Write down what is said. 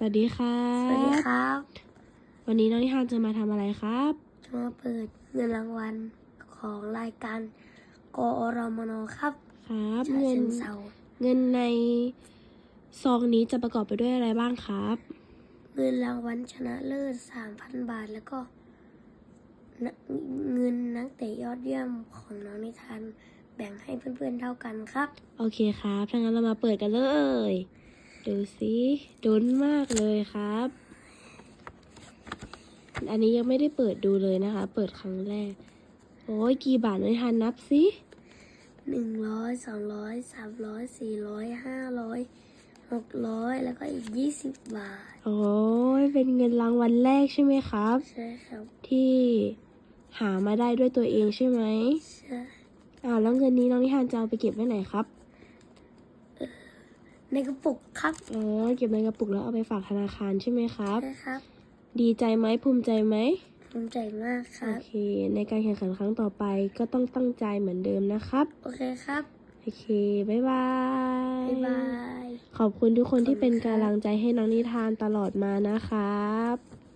สวัสดีครับสวัสดีครับ วันนี้น้องนิทานจะมาทำอะไรครับ จะมาเปิดเงินรางวัลของรายการกอรมนครับ ครับฉะเงินเชิงเซาเงินในซองนี้จะประกอบไปด้วยอะไรบ้างครับ เงินรางวัลชนะเลิศสามพันบาทแล้วก็นเงินนักเตะยอดเยี่ยมของน้องนิทานแบ่งให้เพื่อนๆเท่ากันครับ โอเคครับถ้างั้นเรามาเปิดกันเลย ดูสิดุนมากเลยครับ อันนี้ยังไม่ได้เปิดดูเลยนะคะ เปิดครั้งแรก โอ้ยกี่บาทน้องนิทานนับสิหนึ่งร้อยสองร้อยสามร้อยสี่ร้อยห้าร้อยหกร้อยแล้วก็อีกยี่สิบบาท โอ้ยเป็นเงินรางวัลแรกใช่ไหมครับ ใช่ครับ ที่หามาได้ด้วยตัวเองใช่ไหมใช่อ้าวแล้วเงินนี้น้องนิทานจะเอาไปเก็บไว้ไหนครับ ในกระปุกครับอ๋อเก็บในกระปุกแล้วเอาไปฝากธนาคารใช่ไหมครับ ใช่ครับ ดีใจไหมภูมิใจไหมภูมิใจมากคโอรับเค ในการแข่งขันครั้งต่อไปก็ต้องตั้งใจเหมือนเดิมนะครับ โอเคครับ โอเค บ๊ายบาย บ๊ายบาย ขอบคุณทุกคนที่เป็นขอบคุณค่ะกำลังใจให้น้องนิทานตลอดมานะครับ